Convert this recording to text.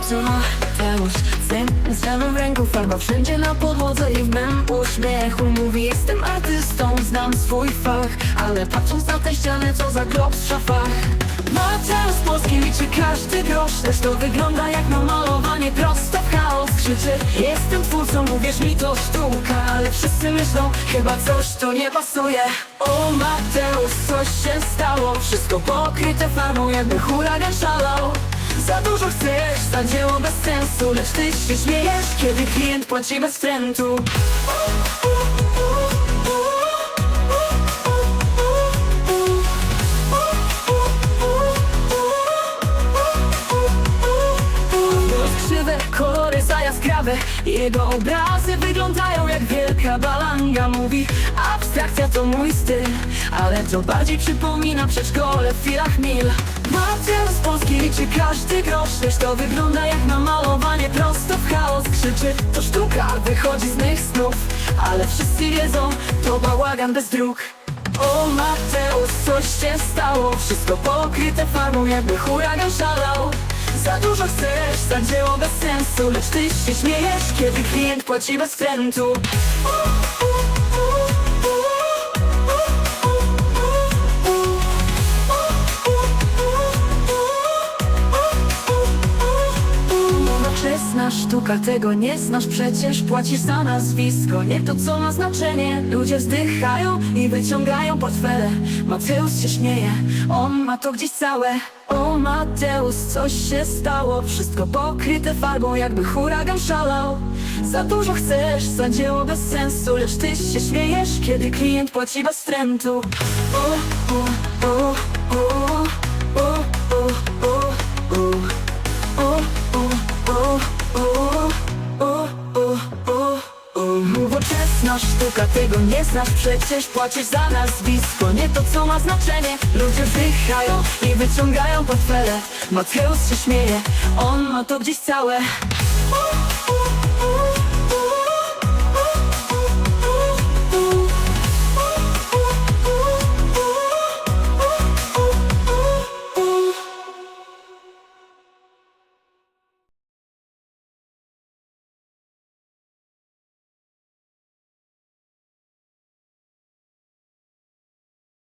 to Mateusz Syn z ręku, farba wszędzie na podłodze i w mym uśmiechu. Mówi jestem artystą, znam swój fach Ale patrząc na tę ścianę, co za grob w szafach. Mateusz Polski liczy każdy grosz Też to wygląda jak namalowanie prosto w chaos. Krzyczy, jestem twórcą, uwierz mi to sztuka Ale wszyscy myślą, chyba coś to nie pasuje. O Mateusz, coś się stało Wszystko pokryte farbą, jakby huragan szalał za dużo chcesz, za dzieło bez sensu Lecz ty się śmiejesz, kiedy klient płaci bez frentu Krzywe kolory za jaskrawe. Jego obrazy wyglądają jak wielka balanga Mówi, abstrakcja to mój styl Ale to bardziej przypomina przedszkole w filach mil? Mateusz z Polski liczy każdy grosz? Lecz to wygląda jak namalowanie prosto w chaos. Krzyczy, to sztuka, wychodzi z mych snów Ale wszyscy wiedzą, to bałagan bez dróg. O Mateusz, coś się stało? Wszystko pokryte farbą, jakby huragan szalał. Za dużo chcesz, za dzieło bez sensu Lecz ty się śmiejesz, kiedy klient płaci bez frentu Nowoczesna sztuka, tego nie znasz. Przecież Płacisz za nazwisko, nie to co ma znaczenie. Ludzie wzdychają i wyciągają portfele. Mateusz się śmieje, on ma to gdzieś całe. O Mateusz, coś się stało. Wszystko pokryte farbą, jakby huragan szalał. Za dużo chcesz, za dzieło bez sensu. Lecz ty się śmiejesz, kiedy klient płaci bez frentu o, o, o, o, Nowoczesna sztuka, tego nie znasz. Przecież Płacisz za nazwisko, nie to co ma znaczenie. Ludzie wdychają i wyciągają portfele. Mateusz się śmieje, on ma to gdzieś całe